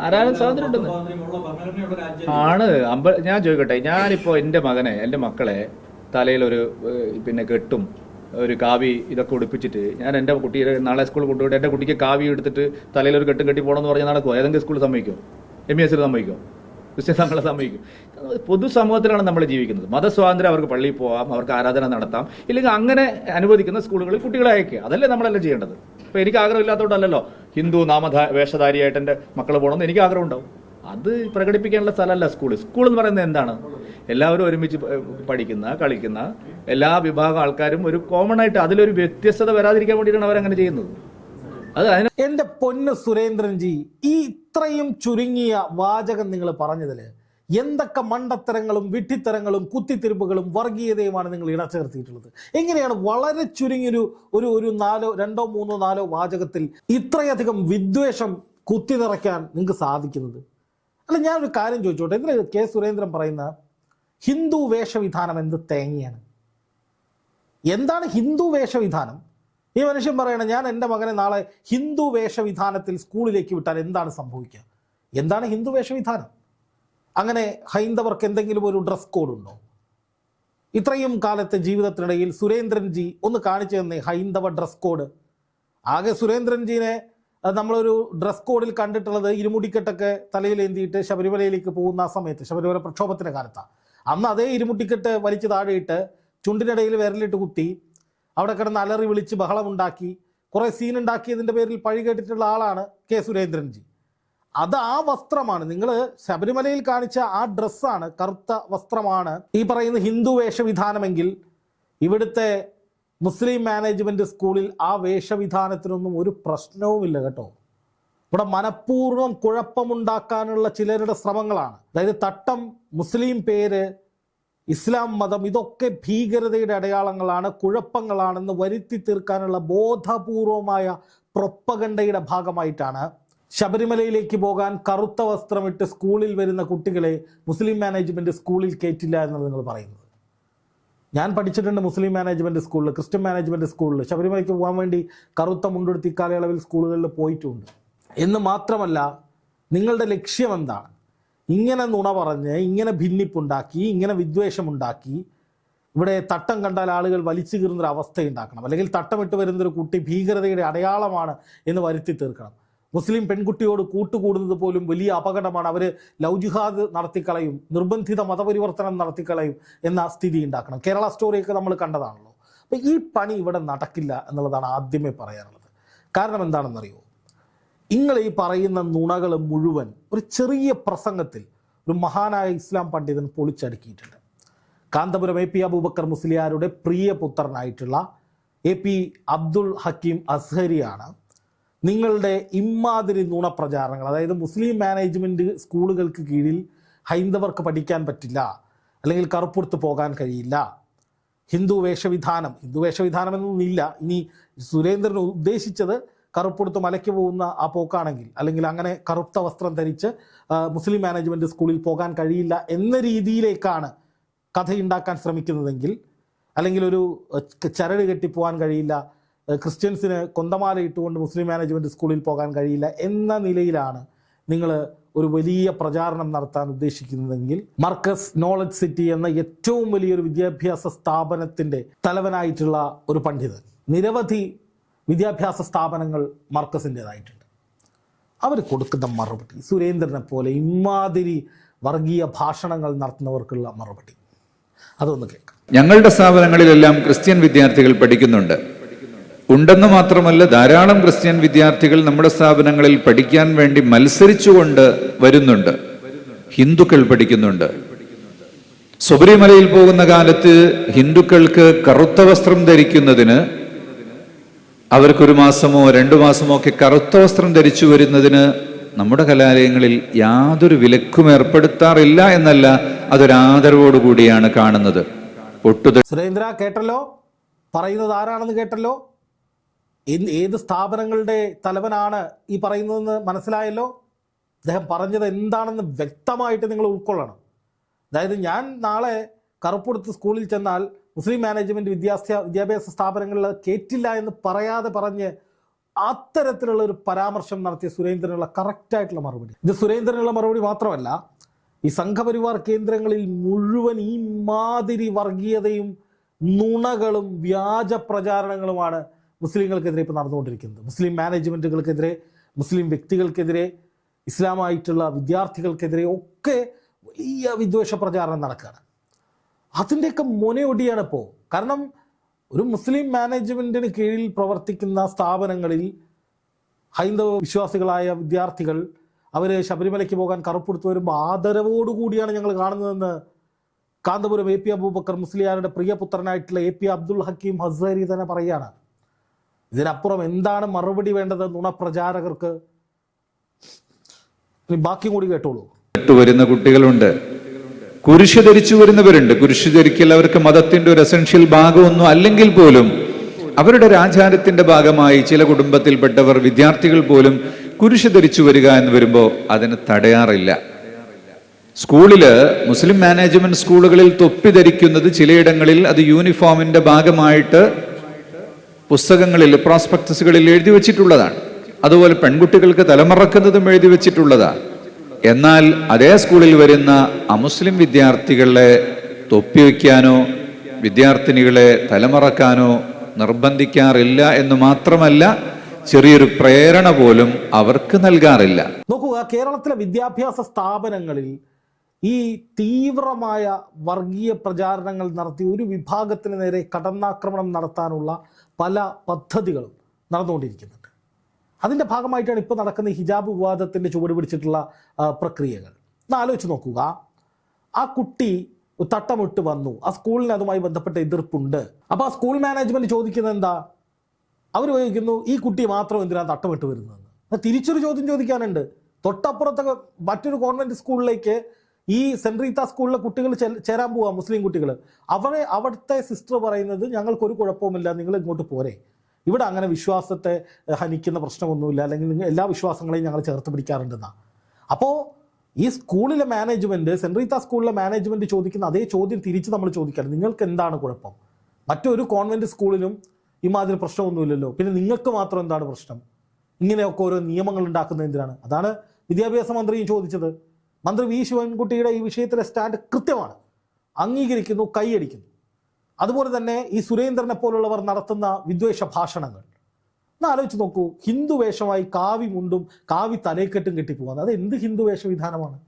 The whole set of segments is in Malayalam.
ആരാധന സ്വാതന്ത്ര്യം ഉണ്ടെന്ന്. ആണ്. അമ്പ ഞാൻ ചോദിക്കട്ടെ ഞാനിപ്പോ എന്റെ മകനെ എന്റെ മക്കളെ തലയിൽ ഒരു പിന്നെ കെട്ടും ഒരു കാവി ഇതൊക്കെ ഉടുപ്പിച്ചിട്ട് ഞാൻ എന്റെ കുട്ടിയെ നാളെ സ്കൂളിൽ കൊണ്ടുപോയിട്ട് എന്റെ കുട്ടിക്ക് കാവി എടുത്തിട്ട് തലയിൽ ഒരു കെട്ടും കെട്ടി പോകണമെന്ന് പറഞ്ഞാൽ നടക്കുമോ ഏതെങ്കിലും സ്കൂളിൽ സമ്മതിക്കുമോ എം ഇ എസിൽ സമ്മതിക്കുമോ ക്രിസ്ത്യൻ നമ്മളെ സമ്മതിക്കും. പൊതുസമൂഹത്തിലാണ് നമ്മൾ ജീവിക്കുന്നത്. മതസ്വാതന്ത്ര്യം അവർക്ക് പള്ളിയിൽ പോകാം അവർക്ക് ആരാധന നടത്താം ഇല്ലെങ്കിൽ അങ്ങനെ അനുവദിക്കുന്ന സ്കൂളുകളിൽ കുട്ടികളെ അയക്കുക. അതല്ലേ നമ്മളല്ല ചെയ്യേണ്ടത്? ഇപ്പോൾ എനിക്ക് ആഗ്രഹമില്ലാത്തതുകൊണ്ടല്ലോ ഹിന്ദു നാമധാ വേഷധാരിയായിട്ട് എന്റെ മക്കൾ പോകണമെന്ന് എനിക്ക് ആഗ്രഹം ഉണ്ടാവും. അത് പ്രകടിപ്പിക്കാനുള്ള സ്ഥലമല്ല സ്കൂൾ സ്കൂൾ എന്ന് പറയുന്നത് എന്താണ്? എല്ലാവരും ഒരുമിച്ച് പഠിക്കുന്ന കളിക്കുന്ന എല്ലാ വിഭാഗം ആൾക്കാരും ഒരു കോമൺ ആയിട്ട് അതിലൊരു വ്യത്യസ്തത വരാതിരിക്കാൻ വേണ്ടിയിട്ടാണ് അവരങ്ങനെ ചെയ്യുന്നത്. അത് അതിന് എന്റെ പൊന്ന് സുരേന്ദ്രൻജി ഈ ഇത്രയും ചുരുങ്ങിയ വാചകം നിങ്ങൾ പറഞ്ഞതിൽ എന്തൊക്കെ മണ്ടത്തരങ്ങളും വിട്ടിത്തരങ്ങളും കുത്തിത്തിരിപ്പുകളും വർഗീയതയുമാണ് നിങ്ങൾ ഇടചേർത്തിയിട്ടുള്ളത് എങ്ങനെയാണ് വളരെ ചുരുങ്ങിയൊരു ഒരു ഒരു നാലോ രണ്ടോ മൂന്നോ നാലോ വാചകത്തിൽ ഇത്രയധികം വിദ്വേഷം കുത്തി നിറയ്ക്കാൻ നിങ്ങൾക്ക് സാധിക്കുന്നത്? അല്ല ഞാനൊരു കാര്യം ചോദിച്ചോട്ടെ. എന്തിനാ കെ സുരേന്ദ്രൻ പറയുന്ന ഹിന്ദു വേഷവിധാനം എന്ത് തേങ്ങയാണ്? എന്താണ് ഹിന്ദു വേഷവിധാനം? ഈ മനുഷ്യൻ പറയണം ഞാൻ എന്റെ മകനെ നാളെ ഹിന്ദു വേഷവിധാനത്തിൽ സ്കൂളിലേക്ക് വിട്ടാൽ എന്താണ് സംഭവിക്കുക? എന്താണ് ഹിന്ദു വേഷവിധാനം? അങ്ങനെ ഹൈന്ദവർക്ക് എന്തെങ്കിലും ഒരു ഡ്രസ് കോഡ് ഉണ്ടോ? ഇത്രയും കാലത്തെ ജീവിതത്തിനിടയിൽ സുരേന്ദ്രൻജി ഒന്ന് കാണിച്ചു തന്നേ ഹൈന്ദവ ഡ്രസ് കോഡ്. ആകെ സുരേന്ദ്രൻജിനെ നമ്മളൊരു ഡ്രസ് കോഡിൽ കണ്ടിട്ടുള്ളത് ഇരുമുടിക്കെട്ടൊക്കെ തലയിലേന്തിയിട്ട് ശബരിമലയിലേക്ക് പോകുന്ന ആ സമയത്ത് ശബരിമല പ്രക്ഷോഭത്തിന്റെ കാലത്താണ് അന്ന് അതേ ഇരുമുട്ടിക്കെട്ട് വലിച്ചു താഴെയിട്ട് ചുണ്ടിനിടയിൽ വിരലിട്ട് കുത്തി അവിടെ കിടന്ന് അലറി വിളിച്ച് ബഹളമുണ്ടാക്കി. കുറേ സീൻ ഉണ്ടാക്കിയതിന്റെ പേരിൽ പഴി കേട്ടിട്ടുള്ള ആളാണ് കെ സുരേന്ദ്രൻജി. അത് ആ വസ്ത്രമാണ്. നിങ്ങൾ ശബരിമലയിൽ കാണിച്ച ആ ഡ്രസ്സാണ് കറുത്ത വസ്ത്രമാണ്. ഈ പറയുന്ന ഹിന്ദു വേഷവിധാനമെങ്കിൽ ഇവിടുത്തെ മുസ്ലിം മാനേജ്മെന്റ് സ്കൂളിൽ ആ വേഷവിധാനത്തിനൊന്നും ഒരു പ്രശ്നവുമില്ല കേട്ടോ. ഇവിടെ മനഃപൂർവം കുഴപ്പമുണ്ടാക്കാനുള്ള ചിലരുടെ ശ്രമങ്ങളാണ്. അതായത് തട്ടം മുസ്ലിം പേര് ഇസ്ലാം മതം ഇതൊക്കെ ഭീകരതയുടെ അടയാളങ്ങളാണ് കുഴപ്പങ്ങളാണെന്ന് വരുത്തി തീർക്കാനുള്ള ബോധപൂർവമായ പ്രൊപ്പഗണ്ടയുടെ ഭാഗമായിട്ടാണ്. ശബരിമലയിലേക്ക് പോകാൻ കറുത്ത വസ്ത്രമിട്ട് സ്കൂളിൽ വരുന്ന കുട്ടികളെ മുസ്ലിം മാനേജ്മെന്റ് സ്കൂളിൽ കയറ്റില്ല എന്നാണ് നിങ്ങൾ പറയുന്നത്. ഞാൻ പഠിച്ചിട്ടുണ്ട് മുസ്ലിം മാനേജ്മെന്റ് സ്കൂളിൽ ക്രിസ്ത്യൻ മാനേജ്മെന്റ് സ്കൂളിൽ. ശബരിമലയ്ക്ക് പോകാൻ വേണ്ടി കറുത്ത മുണ്ടെടുത്ത് ഇക്കാലയളവിൽ സ്കൂളുകളിൽ പോയിട്ടുണ്ട്. എന്ന് മാത്രമല്ല നിങ്ങളുടെ ലക്ഷ്യം എന്താണ്? ഇങ്ങനെ നുണ പറഞ്ഞ് ഇങ്ങനെ ഭിന്നിപ്പുണ്ടാക്കി ഇങ്ങനെ വിദ്വേഷമുണ്ടാക്കി ഇവിടെ തട്ടം കണ്ടാൽ ആളുകൾ വലിച്ചു കീറുന്നൊരു അവസ്ഥ ഉണ്ടാക്കണം അല്ലെങ്കിൽ തട്ടമിട്ട് വരുന്നൊരു കുട്ടി ഭീകരതയുടെ അടയാളമാണ് എന്ന് വരുത്തി തീർക്കണം. മുസ്ലിം പെൺകുട്ടിയോട് കൂട്ടുകൂടുന്നത് പോലും വലിയ അപകടമാണ്. അവർ ലൗജിഹാദ് നടത്തിക്കളയും നിർബന്ധിത മതപരിവർത്തനം നടത്തിക്കളയും എന്ന സ്ഥിതി ഉണ്ടാക്കണം. കേരള സ്റ്റോറിയൊക്കെ നമ്മൾ കണ്ടതാണല്ലോ. അപ്പം ഈ പണി ഇവിടെ നടക്കില്ല എന്നുള്ളതാണ് ആദ്യമേ പറയാനുള്ളത്. കാരണം എന്താണെന്നറിയോ? നിങ്ങൾ ഈ പറയുന്ന നുണകൾ മുഴുവൻ ഒരു ചെറിയ പ്രസംഗത്തിൽ ഒരു മഹാനായ ഇസ്ലാം പണ്ഡിതൻ പൊളിച്ചടുക്കിയിട്ടുണ്ട്. കാന്തപുരം എ പി അബൂബക്കർ മുസ്ലിയാരുടെ പ്രിയ പുത്രനായിട്ടുള്ള എ പി അബ്ദുൾ ഹക്കീം അസ്ഹരിയാണ് നിങ്ങളുടെ ഇമ്മാതിരി നുണപ്രചാരണങ്ങൾ അതായത് മുസ്ലിം മാനേജ്മെന്റ് സ്കൂളുകൾക്ക് കീഴിൽ ഹൈന്ദവർക്ക് പഠിക്കാൻ പറ്റില്ല അല്ലെങ്കിൽ കറുപ്പുറത്ത് പോകാൻ കഴിയില്ല ഹിന്ദു വേഷവിധാനം ഹിന്ദു വേഷവിധാനം എന്നൊന്നും ഇല്ല ഇനി സുരേന്ദ്രൻ ഉദ്ദേശിച്ചത് കറുപ്പെടുത്ത് മലയ്ക്ക് പോകുന്ന ആ പോക്കാണെങ്കിൽ അല്ലെങ്കിൽ അങ്ങനെ കറുത്ത വസ്ത്രം ധരിച്ച് മുസ്ലിം മാനേജ്മെന്റ് സ്കൂളിൽ പോകാൻ കഴിയില്ല എന്ന രീതിയിലേക്കാണ് കഥയുണ്ടാക്കാൻ ശ്രമിക്കുന്നതെങ്കിൽ അല്ലെങ്കിൽ ഒരു ചരട് കെട്ടിപ്പോകാൻ കഴിയില്ല ക്രിസ്ത്യൻസിന് കൊന്തമാല ഇട്ടുകൊണ്ട് മുസ്ലിം മാനേജ്മെന്റ് സ്കൂളിൽ പോകാൻ കഴിയില്ല എന്ന നിലയിലാണ് നിങ്ങൾ ഒരു വലിയ പ്രചാരണം നടത്താൻ ഉദ്ദേശിക്കുന്നതെങ്കിൽ മർക്കസ് നോളജ് സിറ്റി എന്ന ഏറ്റവും വലിയൊരു വിദ്യാഭ്യാസ സ്ഥാപനത്തിന്റെ തലവനായിട്ടുള്ള ഒരു പണ്ഡിതൻ. നിരവധി വിദ്യാഭ്യാസ സ്ഥാപനങ്ങൾ മർക്കസിന്റെതായിട്ടുണ്ട്. അവർ കൊടുക്കുന്ന മറുപടി സുരേന്ദ്രനെ പോലെ ഇമാതിരി വർഗീയ ഭാഷണങ്ങൾ നടത്തുന്നവർക്കുള്ള മറുപടി. അതൊന്ന് കേൾക്കാം. ഞങ്ങളുടെ സ്ഥാപനങ്ങളിലെല്ലാം ക്രിസ്ത്യൻ വിദ്യാർത്ഥികൾ പഠിക്കുന്നുണ്ട്. ഉണ്ടെന്ന് മാത്രമല്ല ധാരാളം ക്രിസ്ത്യൻ വിദ്യാർത്ഥികൾ നമ്മുടെ സ്ഥാപനങ്ങളിൽ പഠിക്കാൻ വേണ്ടി മത്സരിച്ചുകൊണ്ട് വരുന്നുണ്ട്. ഹിന്ദുക്കൾ പഠിക്കുന്നുണ്ട്. ശബരിമലയിൽ പോകുന്ന കാലത്ത് ഹിന്ദുക്കൾക്ക് കറുത്ത വസ്ത്രം ധരിക്കുന്നതിന് അവർക്കൊരു മാസമോ രണ്ടു മാസമോ ഒക്കെ കറുത്ത വസ്ത്രം ധരിച്ചു വരുന്നതിന് നമ്മുടെ കലാലയങ്ങളിൽ യാതൊരു വിലക്കും ഏർപ്പെടുത്താറില്ല എന്നല്ല അതൊരാദരവോടുകൂടിയാണ് കാണുന്നത്. ഒട്ടു സുരേന്ദ്ര കേട്ടല്ലോ? പറയുന്നത് ആരാണെന്ന് കേട്ടല്ലോ? ഏത് സ്ഥാപനങ്ങളുടെ തലവനാണ് ഈ പറയുന്നതെന്ന് മനസ്സിലായല്ലോ? അദ്ദേഹം പറഞ്ഞത് എന്താണെന്ന് വ്യക്തമായിട്ട് നിങ്ങൾ ഉൾക്കൊള്ളണം. അതായത് ഞാൻ നാളെ കറുപ്പുടുത്ത് സ്കൂളിൽ ചെന്നാൽ മുസ്ലിം മാനേജ്മെന്റ് വിദ്യാഭ്യാസ വിദ്യാഭ്യാസ സ്ഥാപനങ്ങളിൽ കേറ്റില്ല എന്ന് പറയാതെ പറഞ്ഞ് അത്തരത്തിലുള്ള ഒരു പരാമർശം നടത്തിയ സുരേന്ദ്രനുള്ള കറക്റ്റായിട്ടുള്ള മറുപടി. ഇത് സുരേന്ദ്രനുള്ള മറുപടി മാത്രമല്ല ഈ സംഘപരിവാർ കേന്ദ്രങ്ങളിൽ മുഴുവൻ ഈ മാതിരി വർഗീയതയും നുണകളും വ്യാജ പ്രചാരണങ്ങളുമാണ് മുസ്ലിങ്ങൾക്കെതിരെ ഇപ്പോൾ നടന്നുകൊണ്ടിരിക്കുന്നത്. മുസ്ലിം മാനേജ്മെന്റുകൾക്കെതിരെ മുസ്ലിം വ്യക്തികൾക്കെതിരെ ഇസ്ലാമായിട്ടുള്ള വിദ്യാർത്ഥികൾക്കെതിരെ ഒക്കെ വലിയ വിദ്വേഷ പ്രചാരണം നടക്കുകയാണ്. അതിന്റെയൊക്കെ മുനയൊടിയാണ് ഇപ്പോൾ കാരണം ഒരു മുസ്ലിം മാനേജ്മെന്റിന് കീഴിൽ പ്രവർത്തിക്കുന്ന സ്ഥാപനങ്ങളിൽ ഹൈന്ദവ വിശ്വാസികളായ വിദ്യാർത്ഥികൾ അവർ ശബരിമലയ്ക്ക് പോകാൻ കറുപ്പെടുത്ത് വരുമ്പോൾ ആദരവോടുകൂടിയാണ് ഞങ്ങൾ കാണുന്നതെന്ന് കാന്തപുരം എ പി അബൂബക്കർ മുസ്ലിയാരുടെ പ്രിയപുത്രനായിട്ടുള്ള എ പി അബ്ദുൽ ഹക്കീം ഹസരി തന്നെ പറയുകയാണ്. ഇതിനപ്പുറം എന്താണ് മറുപടി വേണ്ടത് നുണപ്രചാരകർക്ക് ഇനി ബാക്കി കൂടി കേട്ടോളൂ. വരുന്ന കുട്ടികളുണ്ട്. കുരിശ് ധരിച്ചു വരുന്നവരുണ്ട്. കുരിശ് ധരിക്കൽ അവർക്ക് മതത്തിന്റെ ഒരു എസൻഷ്യൽ ഭാഗമൊന്നും അല്ലെങ്കിൽ പോലും അവരുടെ ആചാരത്തിന്റെ ഭാഗമായി ചില കുടുംബത്തിൽപ്പെട്ടവർ വിദ്യാർത്ഥികൾ പോലും കുരിശ് ധരിച്ചു വരിക എന്ന് വരുമ്പോൾ അതിന് തടയാറില്ല. സ്കൂളിൽ മുസ്ലിം മാനേജ്മെന്റ് സ്കൂളുകളിൽ തൊപ്പി ധരിക്കുന്നത് ചിലയിടങ്ങളിൽ അത് യൂണിഫോമിന്റെ ഭാഗമായിട്ട് പുസ്തകങ്ങളിൽ പ്രോസ്പെക്ടസുകളിൽ എഴുതി വെച്ചിട്ടുള്ളതാണ്. അതുപോലെ പെൺകുട്ടികൾക്ക് തലമറക്കുന്നതും എഴുതി വെച്ചിട്ടുള്ളതാണ്. എന്നാൽ അതേ സ്കൂളിൽ വരുന്ന അമുസ്ലിം വിദ്യാർത്ഥികളെ തൊപ്പി വയ്ക്കാനോ വിദ്യാർത്ഥിനികളെ തലമറക്കാനോ നിർബന്ധിക്കാറില്ല എന്ന് മാത്രമല്ല ചെറിയൊരു പ്രേരണ പോലും അവർക്ക് നൽകാറില്ല. നോക്കുക കേരളത്തിലെ വിദ്യാഭ്യാസ സ്ഥാപനങ്ങളിൽ ഈ തീവ്രമായ വർഗീയ പ്രചാരണങ്ങൾ നടത്തി ഒരു വിഭാഗത്തിന് നേരെ കടന്നാക്രമണം നടത്താനുള്ള പല പദ്ധതികളും നടന്നുകൊണ്ടിരിക്കുന്നുണ്ട് അതിന്റെ ഭാഗമായിട്ടാണ് ഇപ്പോൾ നടക്കുന്ന ഹിജാബ് വിവാദത്തിന്റെ ചുവട് പിടിച്ചിട്ടുള്ള പ്രക്രിയകൾ. ഒന്ന് ആലോചിച്ച് നോക്കുക. ആ കുട്ടി തട്ടമിട്ട് വന്നു. ആ സ്കൂളിന് അതുമായി ബന്ധപ്പെട്ട എതിർപ്പുണ്ട്. അപ്പോൾ ആ സ്കൂൾ മാനേജ്മെന്റ് ചോദിക്കുന്നത് എന്താ? അവർ ചോദിക്കുന്നു ഈ കുട്ടി മാത്രം എന്തിനാണ് തട്ടമിട്ട് വരുന്നതെന്ന് തിരിച്ചൊരു ചോദ്യം ചോദിക്കാനുണ്ട്. തൊട്ടപ്പുറത്തെ മറ്റൊരു കോൺവെന്റ് സ്കൂളിലേക്ക് ഈ സെന്റ് റീത്ത സ്കൂളിലെ കുട്ടികൾ ചേരാൻ പോവാ മുസ്ലിം കുട്ടികൾ അവരെ അവിടുത്തെ സിസ്റ്റർ പറയുന്നത് ഞങ്ങൾക്കൊരു കുഴപ്പവുമില്ല നിങ്ങൾ ഇങ്ങോട്ട് പോരെ. ഇവിടെ അങ്ങനെ വിശ്വാസത്തെ ഹനിക്കുന്ന പ്രശ്നമൊന്നുമില്ല. അല്ലെങ്കിൽ എല്ലാ വിശ്വാസങ്ങളെയും ഞങ്ങൾ ചേർത്ത് പിടിക്കാറുണ്ടെന്നാ. അപ്പോൾ ഈ സ്കൂളിലെ മാനേജ്മെന്റ് സെന്റ് റീത്ത സ്കൂളിലെ മാനേജ്മെന്റ് ചോദിക്കുന്ന അതേ ചോദ്യം തിരിച്ച് നമ്മൾ ചോദിക്കാറ് നിങ്ങൾക്ക് എന്താണ് കുഴപ്പം? മറ്റൊരു കോൺവെന്റ് സ്കൂളിലും ഇമാതിരി പ്രശ്നമൊന്നുമില്ലല്ലോ. പിന്നെ നിങ്ങൾക്ക് മാത്രം എന്താണ് പ്രശ്നം? ഇങ്ങനെയൊക്കെ ഓരോ നിയമങ്ങൾ ഉണ്ടാക്കുന്നത് എന്തിനാണ്? അതാണ് വിദ്യാഭ്യാസ മന്ത്രിയും ചോദിച്ചത്. മന്ത്രി വി. ശിവൻകുട്ടിയുടെ ഈ വിഷയത്തിലെ സ്റ്റാൻഡ് കൃത്യമാണ്. അംഗീകരിക്കുന്നു കൈയടിക്കുന്നു. അതുപോലെ തന്നെ ഈ സുരേന്ദ്രനെ പോലുള്ളവർ നടത്തുന്ന വിദ്വേഷ ഭാഷണങ്ങൾ. ഒന്ന് ആലോചിച്ച് നോക്കൂ ഹിന്ദു വേഷമായി കാവി മുണ്ടും കാവി തലയ്ക്കെട്ടും കെട്ടിപ്പോകുന്നത്. അത് എന്ത് ഹിന്ദു വേഷവിധാനമാണ്?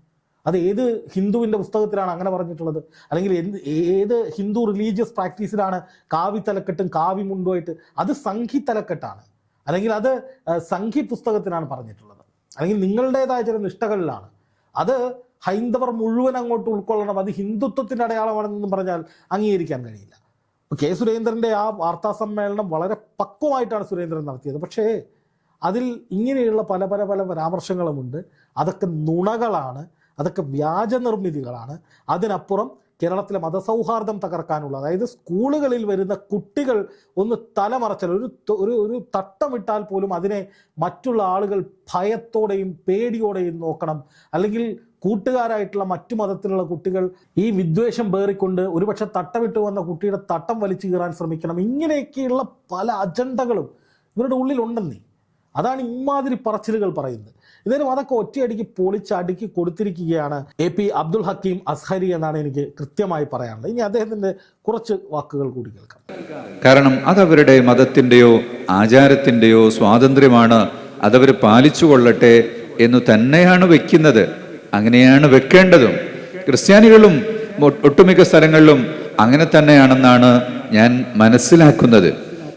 അത് ഏത് ഹിന്ദുവിന്റെ പുസ്തകത്തിലാണ് അങ്ങനെ പറഞ്ഞിട്ടുള്ളത്? അല്ലെങ്കിൽ എന്ത് ഏത് ഹിന്ദു റിലീജിയസ് പ്രാക്ടീസിലാണ് കാവി തലക്കെട്ടും കാവി മുണ്ടുമായിട്ട്? അത് സംഘി തലക്കെട്ടാണ്. അല്ലെങ്കിൽ അത് സംഘി പുസ്തകത്തിനാണ് പറഞ്ഞിട്ടുള്ളത്. അല്ലെങ്കിൽ നിങ്ങളുടേതായ ചില നിഷ്ഠകളിലാണ്. അത് ഹൈന്ദവർ മുഴുവൻ അങ്ങോട്ട് ഉൾക്കൊള്ളണം. അത് ഹിന്ദുത്വത്തിന്റെ അടയാളമാണെന്നും പറഞ്ഞാൽ അംഗീകരിക്കാൻ കഴിയില്ല. കെ സുരേന്ദ്രന്റെ ആ വാർത്താ സമ്മേളനം വളരെ പക്വമായിട്ടാണ് സുരേന്ദ്രൻ നടത്തിയത്. പക്ഷേ അതിൽ ഇങ്ങനെയുള്ള പല പല പല പരാമർശങ്ങളുമുണ്ട്. അതൊക്കെ നുണകളാണ്. അതൊക്കെ വ്യാജ നിർമ്മിതികളാണ്. അതിനപ്പുറം കേരളത്തിലെ മതസൗഹാർദ്ദം തകർക്കാനുള്ള അതായത് സ്കൂളുകളിൽ വരുന്ന കുട്ടികൾ ഒന്ന് തലമറച്ചൽ ഒരു ഒരു ഒരു തട്ടമിട്ടാൽ പോലും അതിനെ മറ്റുള്ള ആളുകൾ ഭയത്തോടെയും പേടിയോടെയും നോക്കണം. അല്ലെങ്കിൽ കൂട്ടുകാരായിട്ടുള്ള മറ്റു മതത്തിലുള്ള കുട്ടികൾ ഈ വിദ്വേഷം പേറിക്കൊണ്ട് ഒരുപക്ഷെ തട്ടമിട്ട് വന്ന കുട്ടിയുടെ തട്ടം വലിച്ചു കീറാൻ ശ്രമിക്കണം. ഇങ്ങനെയൊക്കെയുള്ള പല അജണ്ടകളും ഇവരുടെ ഉള്ളിലുണ്ടെന്നേ. അതാണ് ഇമാതിരി പറച്ചിലുകൾ പറയുന്നത്. ഇതിനും അതൊക്കെ ഒറ്റയടിക്ക് പൊളിച്ചടുക്കി കൊടുത്തിരിക്കുകയാണ് എ പി അബ്ദുൽ ഹക്കീം അസ്ഹരി എന്നാണ് എനിക്ക് കൃത്യമായി പറയാനുള്ളത്. ഇനി അദ്ദേഹത്തിന്റെ കുറച്ച് വാക്കുകൾ കൂടി കേൾക്കാം. കാരണം അതവരുടെ മതത്തിന്റെയോ ആചാരത്തിന്റെയോ സ്വാതന്ത്ര്യമാണ് അതവർ പാലിച്ചു കൊള്ളട്ടെ എന്ന് തന്നെയാണ് വെക്കുന്നത്. അങ്ങനെയാണ് വെക്കേണ്ടതും. ക്രിസ്ത്യാനികളും ഒട്ടുമിക്ക സ്ഥലങ്ങളിലും അങ്ങനെ തന്നെയാണെന്നാണ് ഞാൻ മനസ്സിലാക്കുന്നത്.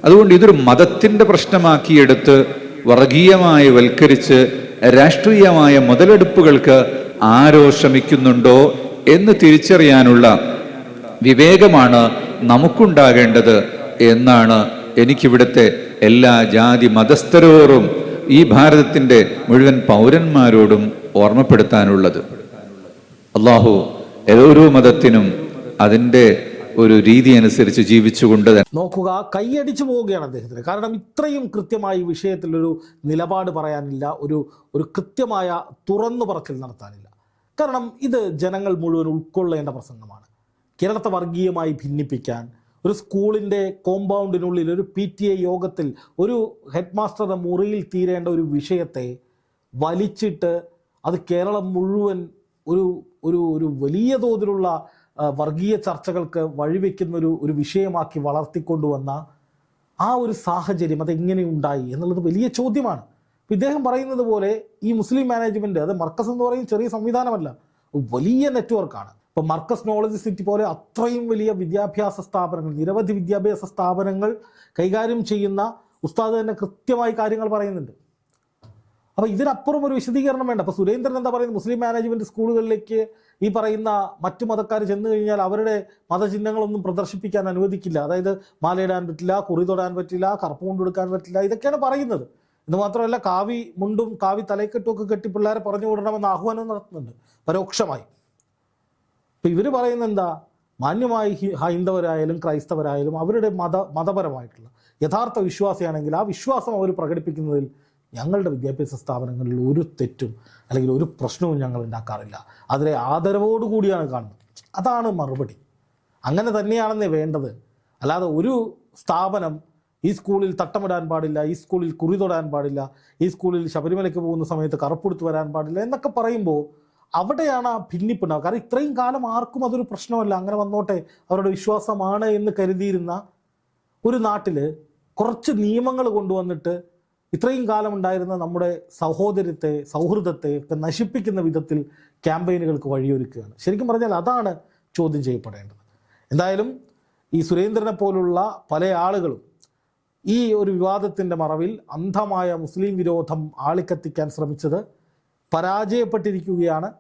അതുകൊണ്ട് ഇതൊരു മതത്തിന്റെ പ്രശ്നമാക്കിയെടുത്ത് വർഗീയമായി വൽക്കരിച്ച് രാഷ്ട്രീയമായ മുതലെടുപ്പുകൾക്ക് ആരോ ശ്രമിക്കുന്നുണ്ടോ എന്ന് തിരിച്ചറിയാനുള്ള വിവേകമാണ് നമുക്കുണ്ടാകേണ്ടത് എന്നാണ് എനിക്കിവിടുത്തെ എല്ലാ ജാതി മതസ്ഥരോറും ഈ ഭാരതത്തിന്റെ മുഴുവൻ പൗരന്മാരോടും ഓർമ്മപ്പെടുത്താനുള്ളത്. അള്ളാഹു ഓരോ മതത്തിനും അതിന്റെ ഒരു രീതി അനുസരിച്ച് ജീവിച്ചുകൊണ്ട് തന്നെ നോക്കുക കൈയടിച്ചു പോവുകയാണ് അദ്ദേഹത്തിന്. കാരണം ഇത്രയും കൃത്യമായി വിഷയത്തിൽ ഒരു നിലപാട് പറയാനില്ല ഒരു ഒരു കൃത്യമായ തുറന്നു പറക്കൽ നടത്താനില്ല. കാരണം ഇത് ജനങ്ങൾ മുഴുവൻ ഉൾക്കൊള്ളേണ്ട പ്രസംഗമാണ്. കേരളത്തെ വർഗീയമായി ഭിന്നിപ്പിക്കാൻ ഒരു സ്കൂളിന്റെ കോമ്പൗണ്ടിനുള്ളിൽ ഒരു പി ടി എ യോഗത്തിൽ ഒരു ഹെഡ് മാസ്റ്ററുടെ മുറിയിൽ തീരേണ്ട ഒരു വിഷയത്തെ വലിച്ചിട്ട് അത് കേരളം മുഴുവൻ ഒരു ഒരു ഒരു വലിയ തോതിലുള്ള വർഗീയ ചർച്ചകൾക്ക് വഴിവെക്കുന്ന ഒരു ഒരു വിഷയമാക്കി വളർത്തിക്കൊണ്ടുവന്ന ആ ഒരു സാഹചര്യം അത് എങ്ങനെ ഉണ്ടായി എന്നുള്ളത് വലിയ ചോദ്യമാണ്. ഇദ്ദേഹം പറയുന്നത് പോലെ ഈ മുസ്ലിം മാനേജ്മെന്റ് അത് മർക്കസ് എന്ന് പറയും ചെറിയ സംവിധാനമല്ല വലിയ നെറ്റ്വർക്കാണ്. ഇപ്പൊ മർക്കസ് നോളജ് സിറ്റി പോലെ അത്രയും വലിയ വിദ്യാഭ്യാസ സ്ഥാപനങ്ങൾ നിരവധി വിദ്യാഭ്യാസ സ്ഥാപനങ്ങൾ കൈകാര്യം ചെയ്യുന്ന ഉസ്താദ് തന്നെ കൃത്യമായി കാര്യങ്ങൾ പറയുന്നുണ്ട്. അപ്പൊ ഇതിനപ്പുറം ഒരു വിശദീകരണം വേണ്ട. അപ്പൊ സുരേന്ദ്രൻ എന്താ പറയുന്നത്? മുസ്ലിം മാനേജ്മെന്റ് സ്കൂളുകളിലേക്ക് ഈ പറയുന്ന മറ്റു മതക്കാർ ചെന്ന് കഴിഞ്ഞാൽ അവരുടെ മതചിഹ്നങ്ങളൊന്നും പ്രദർശിപ്പിക്കാൻ അനുവദിക്കില്ല. അതായത് മാലയിടാൻ പറ്റില്ല കുറി തൊടാൻ പറ്റില്ല കറുപ്പ് കൊണ്ടെടുക്കാൻ പറ്റില്ല ഇതൊക്കെയാണ് പറയുന്നത്. ഇത് മാത്രമല്ല കാവി മുണ്ടും കാവി തലക്കെട്ടും ഒക്കെ കെട്ടി പിള്ളേരെ പറഞ്ഞു വിടണമെന്ന് ആഹ്വാനം നടത്തുന്നുണ്ട് പരോക്ഷമായി. അപ്പൊ ഇവർ പറയുന്നത് എന്താ? മാന്യമായി ഹൈന്ദവരായാലും ക്രൈസ്തവരായാലും അവരുടെ മത മതപരമായിട്ടുള്ള യഥാർത്ഥ വിശ്വാസിയാണെങ്കിൽ ആ വിശ്വാസം അവർ പ്രകടിപ്പിക്കുന്നതിൽ ഞങ്ങളുടെ വിദ്യാഭ്യാസ സ്ഥാപനങ്ങളിൽ ഒരു തെറ്റും അല്ലെങ്കിൽ ഒരു പ്രശ്നവും ഞങ്ങൾ ഉണ്ടാക്കാറില്ല. അതിനെ ആദരവോടുകൂടിയാണ് കാണുന്നത്. അതാണ് മറുപടി. അങ്ങനെ തന്നെയാണെന്നേ വേണ്ടത്. അല്ലാതെ ഒരു സ്ഥാപനം ഈ സ്കൂളിൽ തട്ടമിടാൻ പാടില്ല ഈ സ്കൂളിൽ കുറി തൊടാൻ പാടില്ല ഈ സ്കൂളിൽ ശബരിമലയ്ക്ക് പോകുന്ന സമയത്ത് കറുപ്പെടുത്ത് വരാൻ പാടില്ല എന്നൊക്കെ പറയുമ്പോൾ അവിടെയാണ് ആ ഭിന്നിപ്പുണ്ടാവുക കാരണം ഇത്രയും കാലം ആർക്കും അതൊരു പ്രശ്നമല്ല. അങ്ങനെ വന്നോട്ടെ അവരുടെ വിശ്വാസമാണ് എന്ന് കരുതിയിരുന്ന ഒരു നാട്ടിൽ കുറച്ച് നിയമങ്ങൾ കൊണ്ടുവന്നിട്ട് ഇത്രയും കാലം ഉണ്ടായിരുന്ന നമ്മുടെ സഹോദര്യത്തെ സൗഹൃദത്തെ ഒക്കെ നശിപ്പിക്കുന്ന വിധത്തിൽ ക്യാമ്പയിനുകൾക്ക് വഴിയൊരുക്കുകയാണ്. ശരിക്കും പറഞ്ഞാൽ അതാണ് ചോദ്യം ചെയ്യപ്പെടേണ്ടത്. എന്തായാലും ഈ സുരേന്ദ്രനെ പോലുള്ള പല ആളുകളും ഈ ഒരു വിവാദത്തിന്റെ മറവിൽ അന്ധമായ മുസ്ലിം വിരോധം ആളിക്കത്തിക്കാൻ ശ്രമിച്ചത് പരാജയപ്പെട്ടിരിക്കുകയാണ്.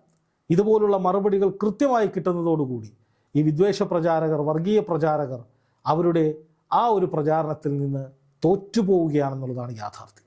ഇതുപോലുള്ള മറുപടികൾ കൃത്യമായി കിട്ടുന്നതോടുകൂടി ഈ വിദ്വേഷ പ്രചാരകർ വർഗീയ പ്രചാരകർ അവരുടെ ആ ഒരു പ്രചാരണത്തിൽ നിന്ന് തോറ്റുപോവുകയാണെന്നുള്ളതാണ് യാഥാർത്ഥ്യം.